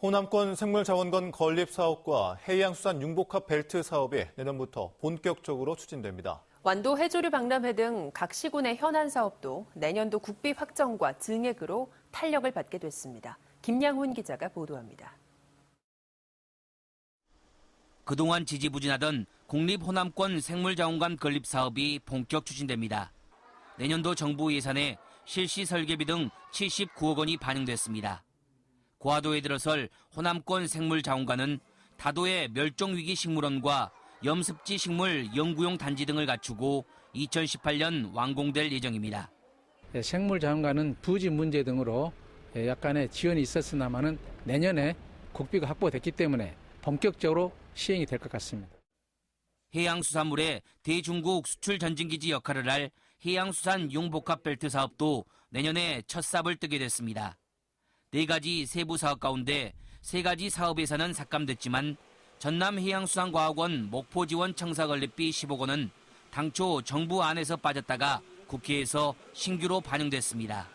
호남권 생물자원관 건립 사업과 해양수산 융복합 벨트 사업이 내년부터 본격적으로 추진됩니다. 완도 해조류 박람회 등 각 시군의 현안 사업도 내년도 국비 확정과 증액으로 탄력을 받게 됐습니다. 김양훈 기자가 보도합니다. 그동안 지지부진하던 국립 호남권 생물자원관 건립 사업이 본격 추진됩니다. 내년도 정부 예산에 실시 설계비 등 79억 원이 반영됐습니다. 고화도에 들어설 호남권 생물자원관은 다도의 멸종위기 식물원과 염습지 식물 연구용 단지 등을 갖추고 2018년 완공될 예정입니다. 예, 생물자원관은 부지 문제 등으로 예, 약간의 지연이 있었으나마는 내년에 국비가 확보됐기 때문에 본격적으로 시행이 될 것 같습니다. 해양수산물의 대중국 수출 전진기지 역할을 할 해양수산 융복합 벨트 사업도 내년에 첫 삽을 뜨게 됐습니다. 네 가지 세부 사업 가운데 세 가지 사업 예산은 삭감됐지만 전남해양수산과학원 목포지원 청사 건립비 10억 원은 당초 정부 안에서 빠졌다가 국회에서 신규로 반영됐습니다.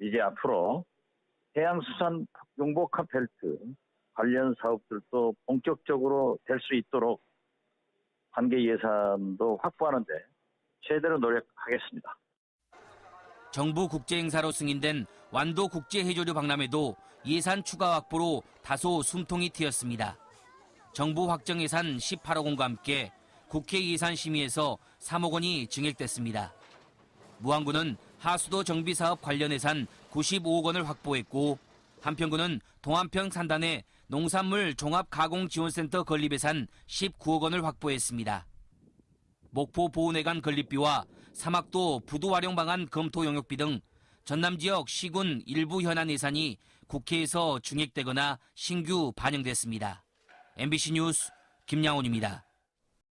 이제 앞으로 해양수산 용복합 벨트 관련 사업들도 본격적으로 될 수 있도록 관계 예산도 확보하는데 최대로 노력하겠습니다. 정부 국제행사로 승인된 완도 국제해조류 박람회도 예산 추가 확보로 다소 숨통이 트였습니다. 정부 확정 예산 18억 원과 함께 국회 예산 심의에서 3억 원이 증액됐습니다. 무안군은 하수도 정비 사업 관련 예산 95억 원을 확보했고 한평군은 동안평 산단에 농산물 종합 가공 지원센터 건립 예산 19억 원을 확보했습니다. 목포 보훈회관 건립비와 사막도 부두 활용 방안 검토 용역비 등 전남 지역 시군 일부 현안 예산이 국회에서 증액되거나 신규 반영됐습니다. MBC 뉴스 김양훈입니다.